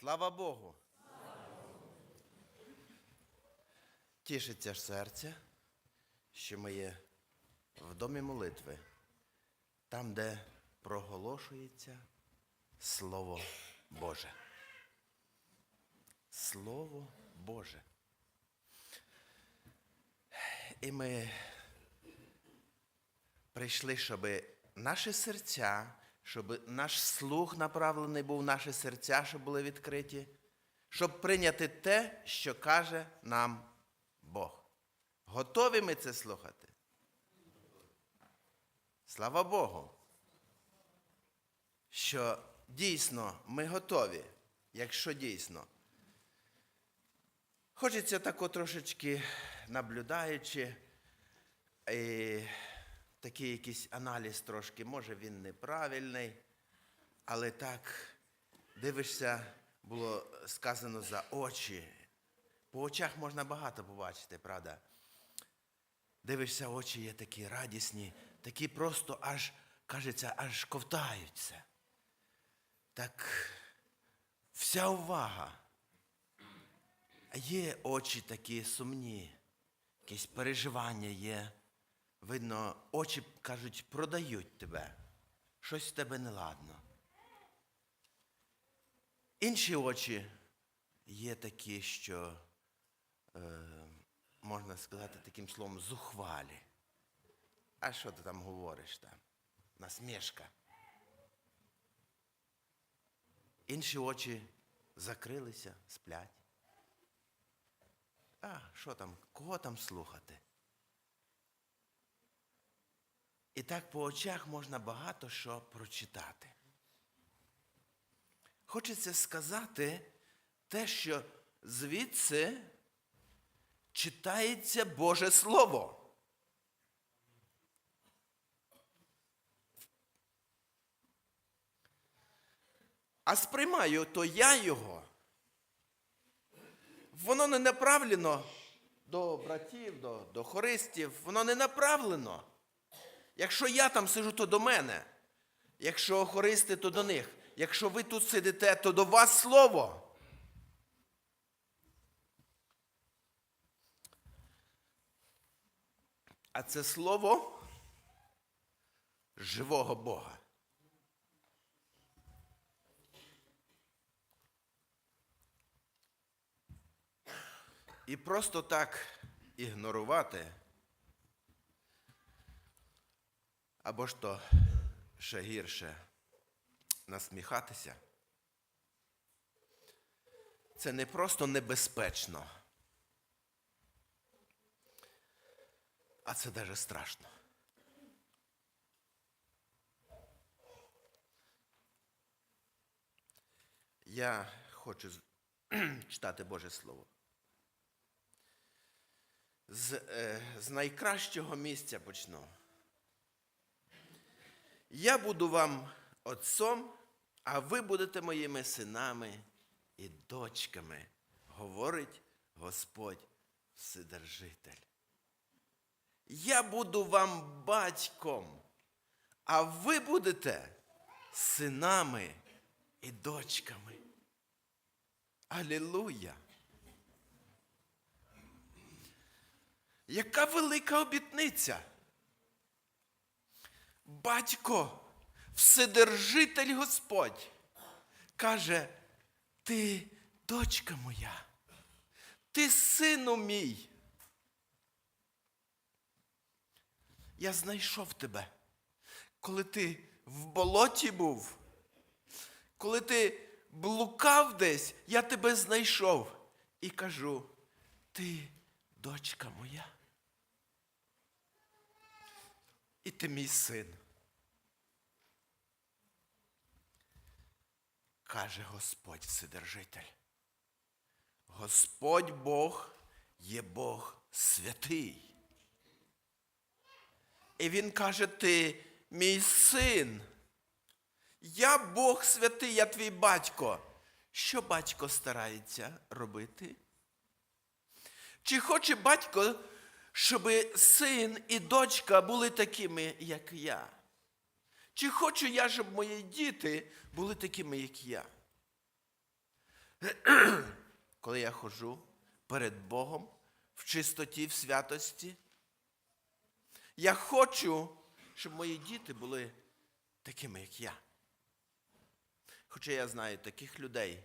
Слава Богу. Тішиться ж серце, що ми є в домі молитви, там, де проголошується Слово Боже. Слово Боже. І ми прийшли, щоб наші серця, щоб наш слух направлений був наші серця, щоб були відкриті, щоб прийняти те, що каже нам Бог. Готові ми це слухати? Слава Богу, що дійсно ми готові, якщо дійсно. Хочеться тако трошечки наблюдаючи, такий якийсь аналіз трошки, може він неправильний, але так дивишся, було сказано за очі. По очах можна багато побачити, правда? Дивишся, очі є такі радісні, такі просто аж, кажеться, аж ковтаються. Так вся увага. А є очі такі сумні, якісь переживання є. Видно, очі, кажуть, продають тебе. Щось в тебе неладно. Інші очі є такі, що, е, можна сказати таким словом, зухвалі. А що ти там говориш там? Насмішка. Інші очі закрилися, сплять. А, що там, кого там слухати? І так по очах можна багато що прочитати. Хочеться сказати те, що звідси читається Боже Слово. А сприймаю то я його. Воно не направлено до братів, до, до хористів, воно не направлено. Якщо я там сижу, то до мене. Якщо хористи, то до них. Якщо ви тут сидите, то до вас слово. А це слово живого Бога. І просто так ігнорувати, або ж то ще гірше насміхатися, це не просто небезпечно, а це даже страшно. Я хочу читати Боже Слово з, е, з найкращого місця почну. Я буду вам отцом, а ви будете моїми синами і дочками, говорить Господь Вседержитель. Я буду вам батьком, а ви будете синами і дочками. Алілуя! Яка велика обітниця? Батько, Вседержитель Господь, каже, ти дочка моя, ти сину мій. Я знайшов тебе, коли ти в болоті був, коли ти блукав десь, я тебе знайшов і кажу, ти дочка моя. Ти мій син. Каже Господь Вседержитель. Господь Бог є Бог святий. І Він каже, ти мій син. Я Бог святий, я твій батько. Що батько старається робити? Чи хоче батько, щоб син і дочка були такими, як я? Чи хочу я, щоб мої діти були такими, як я? коли я ходжу перед Богом в чистоті, в святості. Я хочу, щоб мої діти були такими, як я. Хоча я знаю таких людей,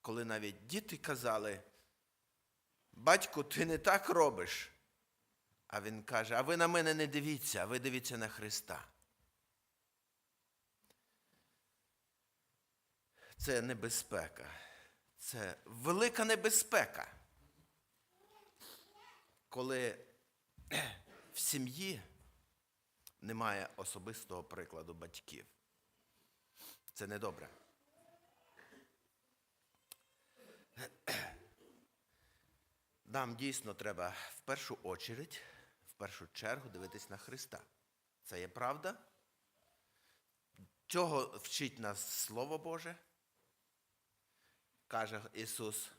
коли навіть діти казали, батько, ти не так робиш. А він каже, а ви на мене не дивіться, а ви дивіться на Христа. Це небезпека. Це велика небезпека. Коли в сім'ї немає особистого прикладу батьків. Це недобре. Нам дійсно треба в першу очередь, в першу чергу дивитись на Христа. Це є правда? Цього вчить нас Слово Боже. Каже Ісус,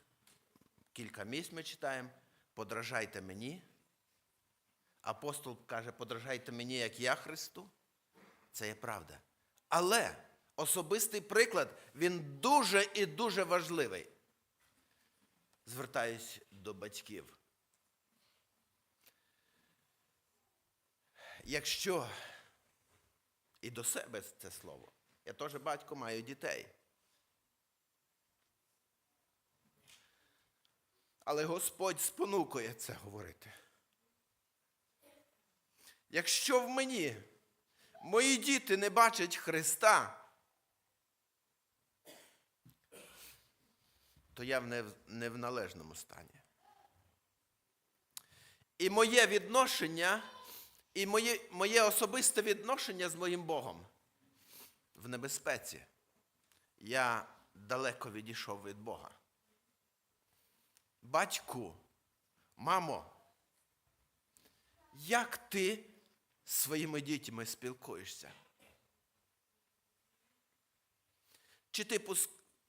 кілька місць ми читаємо, подражайте мені. Апостол каже, подражайте мені, як я Христу. Це є правда. Але особистий приклад, він дуже і дуже важливий. Звертаюсь до батьків. Якщо і до себе це слово, я теж батько маю дітей. Але Господь спонукує це говорити. Якщо в мені мої діти не бачать Христа, то я не, в- належному стані. І моє відношення, і моє, моє особисте відношення з моїм Богом в небезпеці. Я далеко відійшов від Бога. Батьку, мамо, як ти з своїми дітьми спілкуєшся? Чи ти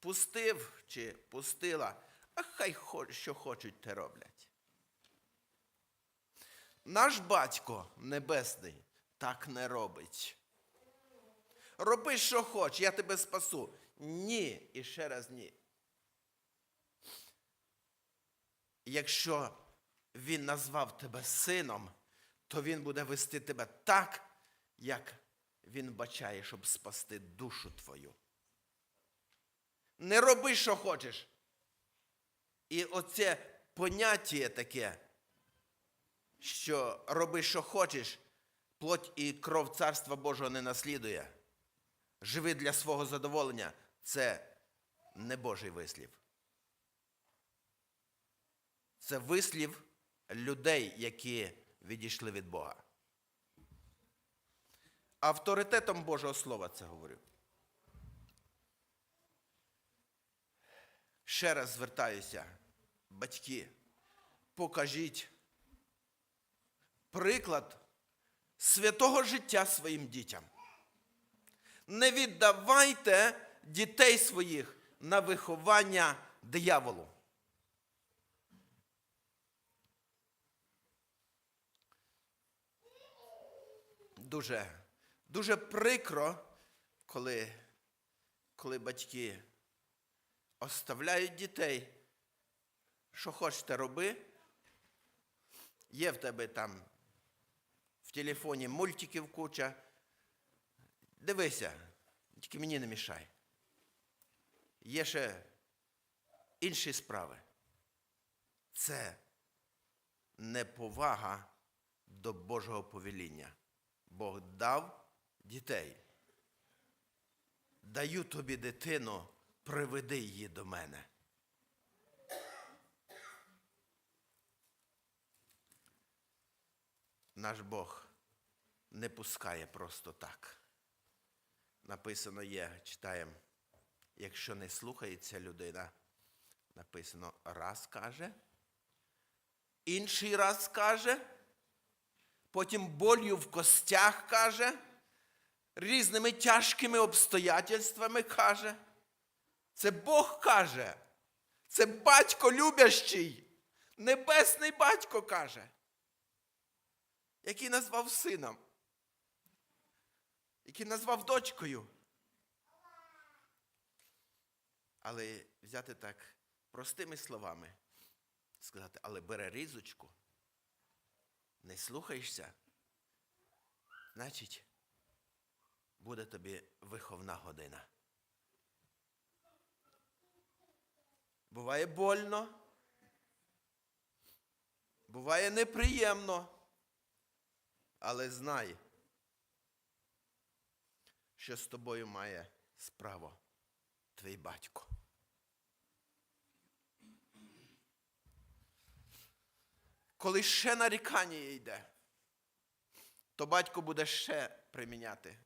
пустив, чи пустила, а хай що хочуть, те роблять. Наш батько небесний так не робить. Роби, що хочеш, я тебе спасу. Ні, і ще раз ні. Якщо він назвав тебе сином, то він буде вести тебе так, як він бачає, щоб спасти душу твою. Не роби, що хочеш. І оце поняття таке, що роби, що хочеш, плоть і кров Царства Божого не наслідує. Живи для свого задоволення. Це не Божий вислів. Це вислів людей, які відійшли від Бога. Авторитетом Божого Слова це говорю. Ще раз звертаюся, батьки, покажіть приклад святого життя своїм дітям. Не віддавайте дітей своїх на виховання дияволу. Дуже, дуже прикро, коли, коли батьки оставляють дітей. Що хочете роби. Є в тебе там в телефоні мультиків куча. Дивися, тільки мені не мішай. Є ще інші справи. Це неповага до Божого повеління. Бог дав дітей. Даю тобі дитину, приведи її до мене. Наш Бог не пускає просто так. Написано є, читаємо, якщо не слухається людина, написано раз каже, інший раз каже, потім болью в костях каже, різними тяжкими обстоятельствами каже. Це Бог каже. Це батько любящий, небесний батько каже, який назвав сином, який назвав дочкою. Але взяти так простими словами, сказати, але бере різочку, не слухаєшся, значить, буде тобі виховна година. Буває больно, буває неприємно, але знай, що з тобою має справу твій батько. Коли ще нарікання йде, то батько буде ще приміняти.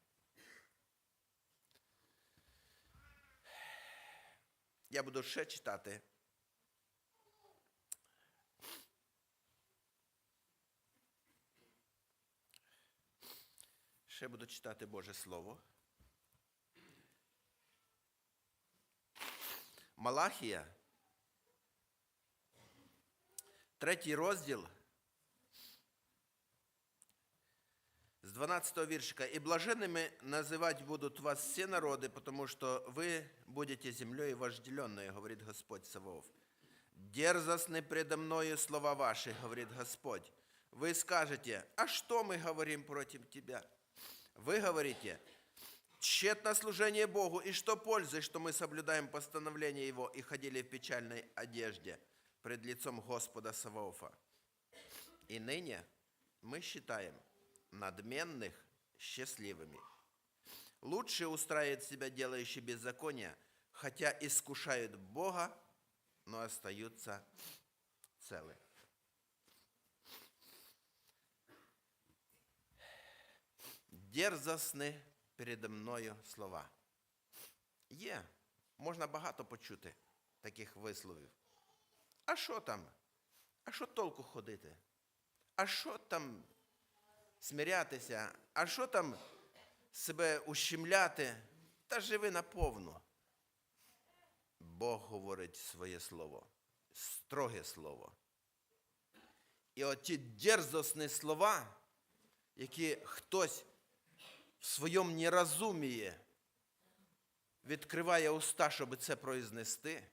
Я буду ще читати. Ще буду читати Боже Слово. Малахія, третій розділ з 12 віршика. «И блаженными называть будут вас все народы, потому что вы будете землей вожделенной, говорит Господь Саваоф. Дерзостны предо мною слова ваши, говорит Господь. Вы скажете, а что мы говорим против тебя? Вы говорите, тщетно служение Богу, и что пользы, что мы соблюдаем постановление Его и ходили в печальной одежде пред лицом Господа Саваофа. И ныне мы считаем надменных счастливыми. Лучше устраивает себя делающий беззаконие, хотя искушают Бога, но остаются целы. Дерзостны передо мною слова. Є, можна багато почути таких висловів. А що там? А що толку ходити? А що там смирятися? А що там себе ущемляти? Та живи наповну. Бог говорить своє слово, строге слово. І оті дерзосні слова, які хтось в своєму нерозумії відкриває уста, щоб це произнести,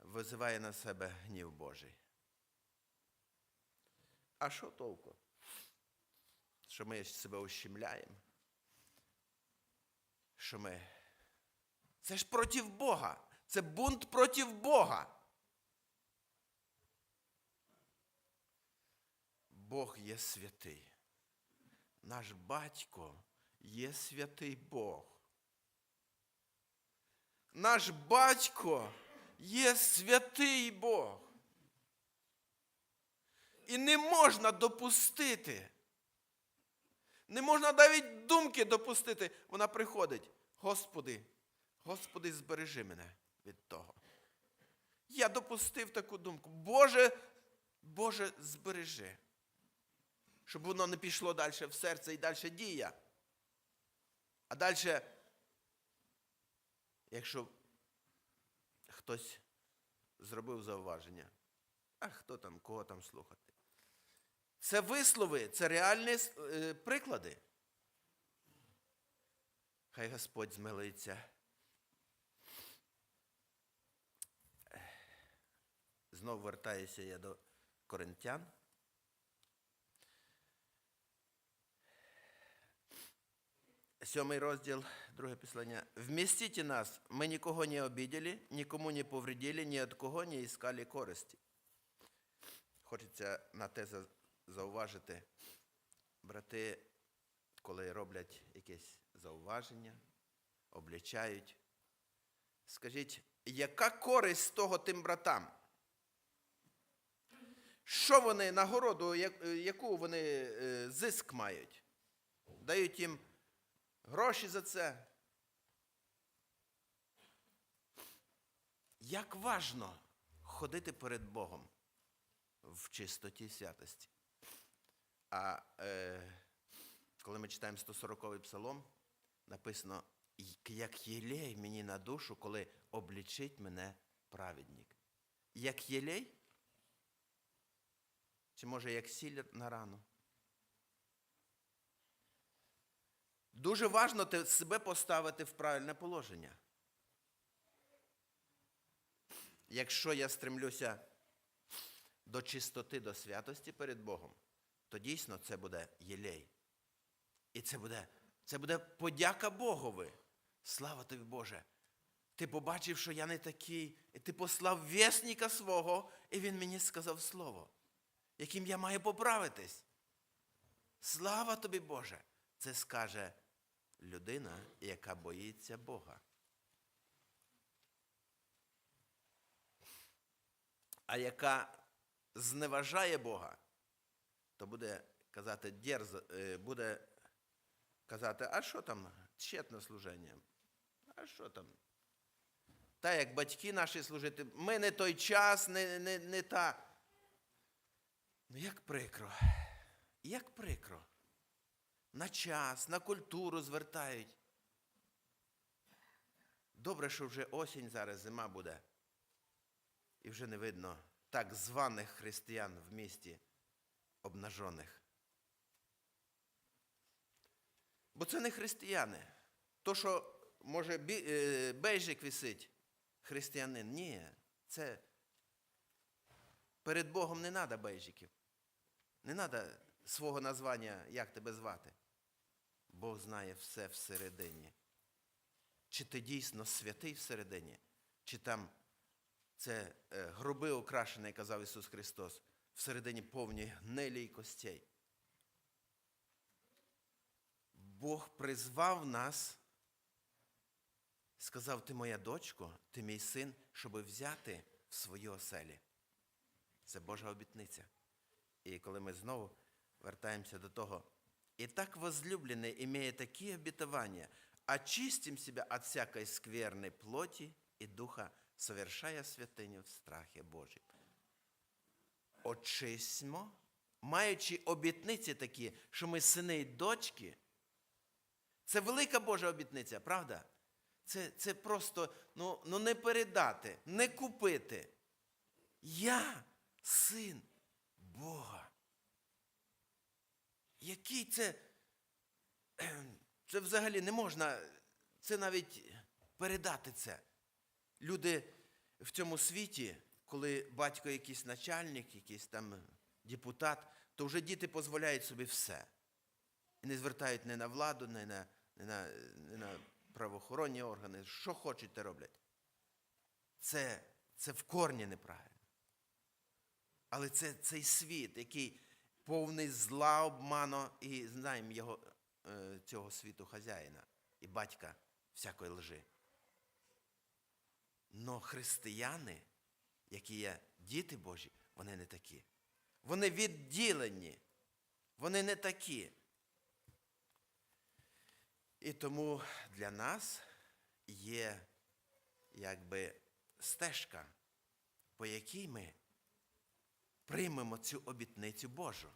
визиває на себе гнів Божий. А що толку? Що ми себе ущемляємо? Що ми. Це ж проти Бога. Це бунт проти Бога. Бог є святий. Наш батько є святий Бог. Наш батько є святий Бог. І не можна допустити. Не можна навіть думки допустити. Вона приходить. Господи, Господи, збережи мене від того. Я допустив таку думку. Боже, Боже, збережи. Щоб воно не пішло далі в серце і далі дія. А далі, якщо хтось зробив зауваження, а хто там, кого там слухати? Це вислови, це реальні е, приклади. Хай Господь змилиться. Знову вертаюся я до коринтян. Сьомий розділ, друге післання. Вмістіть нас, ми нікого не обідали, нікому не повредили, ні від кого не іскали користі. Хочеться на те зауважити, брати, коли роблять якесь зауваження, облічають. Скажіть, яка користь того тим братам? Що вони нагороду, яку вони е, зиск мають? Дають їм гроші за це. Як важно ходити перед Богом в чистоті святості. А е, коли ми читаємо 140-й псалом, написано, як єлей мені на душу, коли облічить мене праведник. Як єлей? Чи може як сіль на рану? дуже важливо себе поставити в правильне положення. Якщо я стремлюся до чистоти, до святості перед Богом, то дійсно це буде єлей. І це буде, це буде подяка Богові. Слава тобі, Боже. Ти побачив, що я не такий, і ти послав вісника свого, і він мені сказав слово, яким я маю поправитись. Слава тобі, Боже! Це скаже людина, яка боїться Бога. А яка зневажає Бога, то буде казати дерзо, е, буде казати, а що там тщетне служення? А що там? Та як батьки наші служити, ми не той час, не, не, не та. Ну як прикро, як прикро. На час, на культуру звертають. Добре, що вже осінь зараз, зима буде. І вже не видно так званих християн в місті обнажених. Бо це не християни. То, що, може, е, бейжик висить, християнин. Ні, це перед Богом не треба бейжиків. Не треба свого названня, як тебе звати. Бог знає все всередині. Чи ти дійсно святий всередині, чи там це е, гроби окрашені, казав Ісус Христос, всередині повні гнилі й костей. Бог призвав нас, сказав, ти моя дочко, ти мій син, щоби взяти в свої оселі. Це Божа обітниця. І коли ми знову вертаємося до того, «И так возлюбленный, имея такие обетования, очистим себя от всякой скверной плоти и духа, совершая святыню в страхе Божьем». Очистимо, маючи обітниці такі, що ми сини і дочки, це велика Божа обітниця, правда? Це, це просто ну, ну не передати, не купити. Я син Бога. Який це. Це взагалі не можна, це навіть передати це. Люди в цьому світі, коли батько якийсь начальник, якийсь там депутат, то вже діти дозволяють собі все. І не звертають ні на владу, ні на, ні на, ні на правоохоронні органи. Що хочуть, те роблять. Це, це в корні неправильно. Але це цей світ, який повний зла, обману, і знаємо його, е, цього світу хазяїна і батька всякої лжи. Но християни, які є діти Божі, вони не такі. Вони відділені. Вони не такі. І тому для нас є якби стежка, по якій ми приймемо цю обітницю Божу.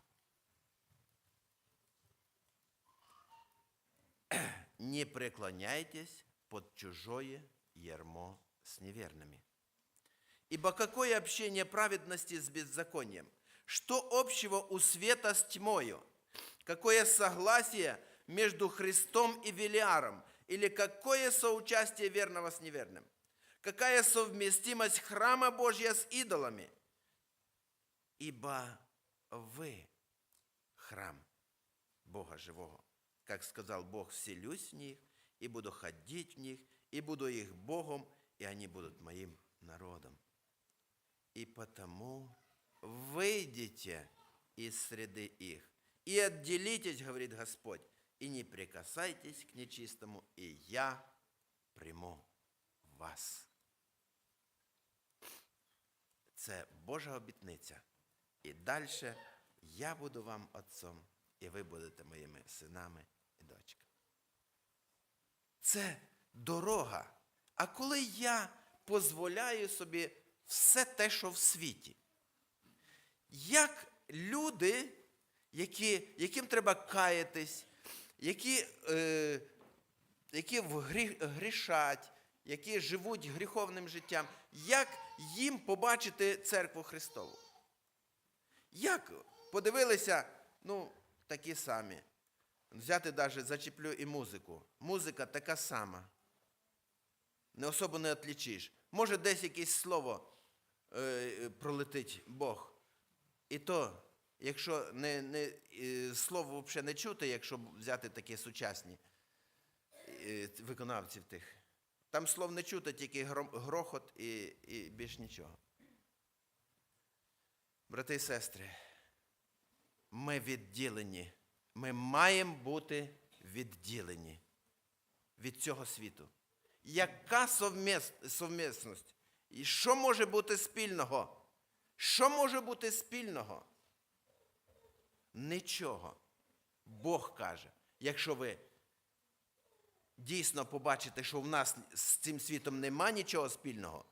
Не преклоняйтесь под чужое ярмо с неверными. Ибо какое общение праведности с беззаконием? Что общего у света с тьмою? Какое согласие между Христом и Велиаром? Или какое соучастие верного с неверным? Какая совместимость храма Божья с идолами? Ибо вы храм Бога живого. Как сказал Бог, вселюсь в них, и буду ходить в них, и буду их Богом, и они будут моим народом. И потому выйдите из среды их, и отделитесь, говорит Господь, и не прикасайтесь к нечистому, и я приму вас. Це Божа обітниця. І далі я буду вам отцом, і ви будете моїми синами і дочками. Це дорога. А коли я дозволяю собі все те, що в світі, як люди, які, яким треба каятись, які, е, які грі, грішать, які живуть гріховним життям, як їм побачити церкву Христову? Як подивилися, ну, такі самі. Взяти навіть зачеплю і музику. Музика така сама. Не особо не отлічиш. Може, десь якесь слово пролетить Бог. І то, якщо не, не, е, слово взагалі не чути, якщо взяти такі сучасні е, виконавців тих. Там слов не чути, тільки грохот і, і більш нічого. Брати і сестри, ми відділені. Ми маємо бути відділені від цього світу. Яка совміс- совмісність? І що може бути спільного? Що може бути спільного? Нічого. Бог каже, якщо ви дійсно побачите, що в нас з цим світом нема нічого спільного,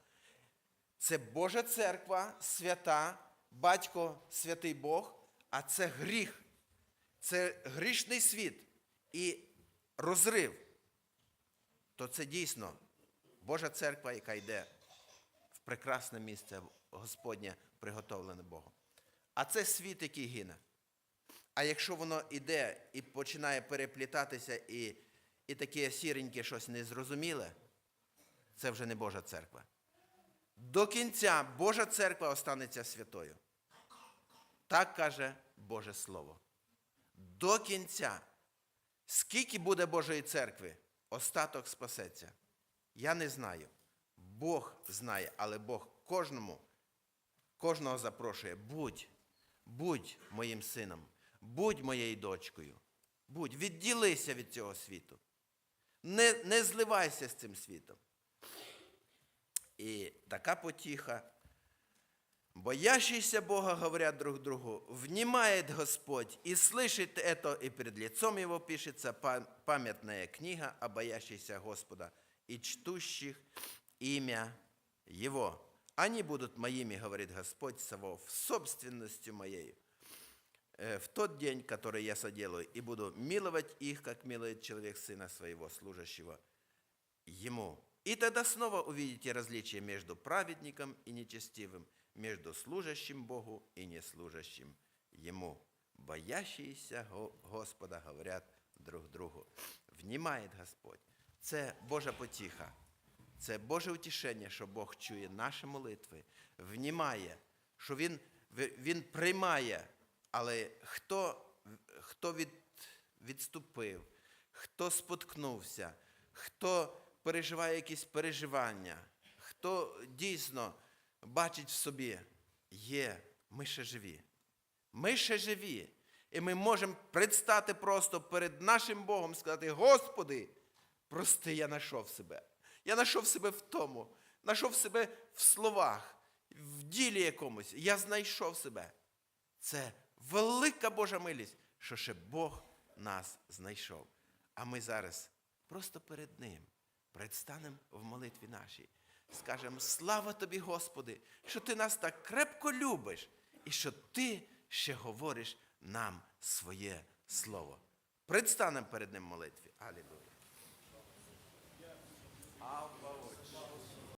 це Божа церква, свята, батько, святий Бог, а це гріх. Це грішний світ і розрив. То це дійсно Божа церква, яка йде прекрасне місце Господнє, приготовлене Богом. А це світ, який гине. А якщо воно йде і починає переплітатися, і, і таке сіреньке щось незрозуміле, це вже не Божа церква. До кінця Божа церква останеться святою. Так каже Боже Слово. До кінця. Скільки буде Божої церкви, остаток спасеться. Я не знаю. Бог знає, але Бог кожному, кожного запрошує. Будь, будь моїм сином, будь моєю дочкою. Будь, відділися від цього світу. Не, не зливайся з цим світом. І така потіха. Боящиеся Бога говорят друг другу, внимает Господь и слышит это, и перед лицом Его пишется па- памятная книга о боящихся Господа и чтущих имя Его. Они будут моими, говорит Господь Савов, собственностью моей э, в тот день, который я соделаю, и буду миловать их, как милует человек сына своего, служащего ему. И тогда снова увидите различие между праведником и нечестивым, между служащим Богу и неслужащим Ему. Боящиеся Го- Господа говорят друг другу. Внимает Господь. Це Божа потіха. Це Боже утішення, що Бог чує наші молитви, внімає, що Він, він приймає, але хто, хто від, відступив, хто споткнувся, хто переживає якісь переживання, хто дійсно бачить в собі, є, ми ще живі. Ми ще живі. І ми можемо предстати просто перед нашим Богом, сказати: Господи, прости, я знайшов себе. Я знайшов себе в тому, знайшов себе в словах, в ділі якомусь. Я знайшов себе. Це велика Божа милість, що ще Бог нас знайшов. А ми зараз просто перед Ним предстанемо в молитві нашій. Скажемо, слава тобі, Господи, що ти нас так крепко любиш і що ти ще говориш нам своє слово. Предстанемо перед Ним молитві. Алілуя.